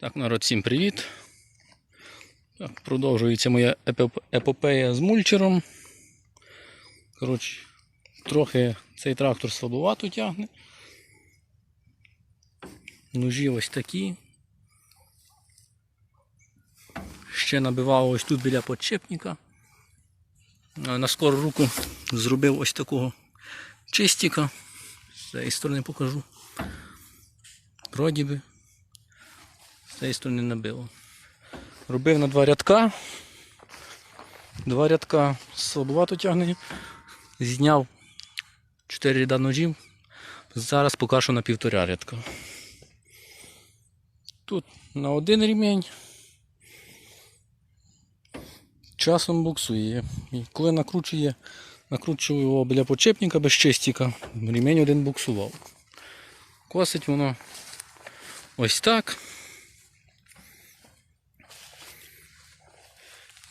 Так, народ, всім привіт. Так, продовжується моя епопея з мульчером. Коротше, трохи цей трактор слабовато тягне. Ножі ось такі. Ще набивав ось тут біля подчепника. На скору руку зробив ось такого чистіка. З цієї сторони покажу. Вроді би. З цієї сторони набило. Робив на два рядка. Два рядка слабовато тягнення. Зняв 4 ряда ножів. Зараз покажу на півтора рядка. Тут на один рівень. Часом буксує. І коли накручує, накручую його біля почепника без чистіка, рівень один буксував. Косить воно ось так.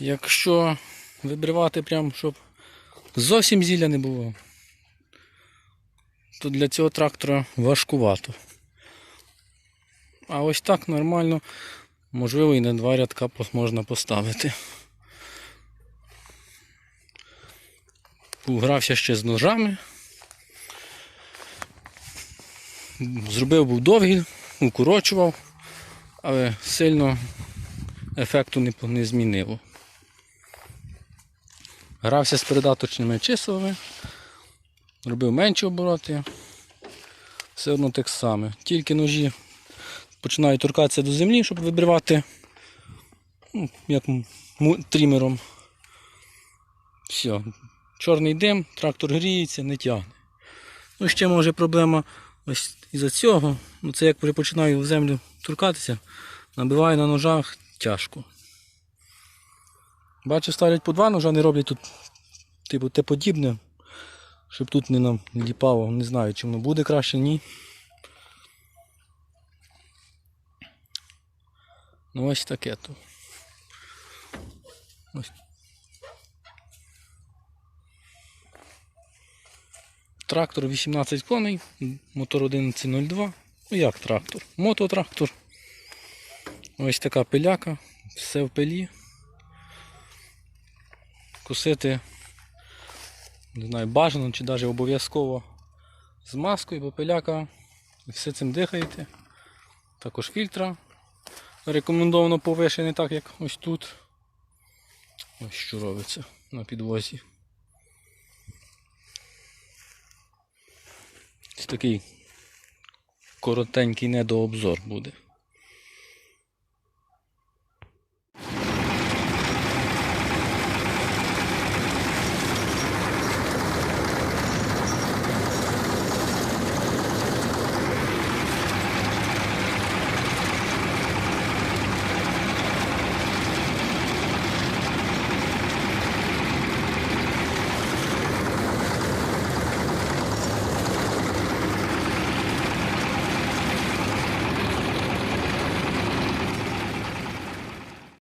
Якщо вибривати прям, щоб зовсім зілля не було, то для цього трактора важкувато. А ось так нормально, можливо, і на два рядка можна поставити. Грався ще з ножами. Зробив був довгий, укорочував, але сильно ефекту не змінило. Грався з передаточними числами, робив менші обороти. Все одно так саме. Тільки ножі починають торкатися до землі, щоб вибривати ну, як трімером. Все. Чорний дим, трактор гріється, не тягне. Ну, ще може проблема ось із-за цього. Ну, це як вже починаю в землю торкатися, набиваю на ножах тяжко. Бачу, ставлять по два ножа, не роблять тут типу те подібне, щоб тут не нам не ліпало. Не знаю, чи воно буде краще, ні. Ну ось таке то. Ось. Трактор 18 коней, мотор 1102. Ну як трактор? Мототрактор. Ось така пиляка, все в пилі. Косити, не знаю, бажано чи навіть обов'язково з маскою, бо пиляка все цим дихаєте. Також фільтра. Рекомендовано повишений так, як ось тут. Ось що робиться на підвозі. Ось такий коротенький недообзор буде.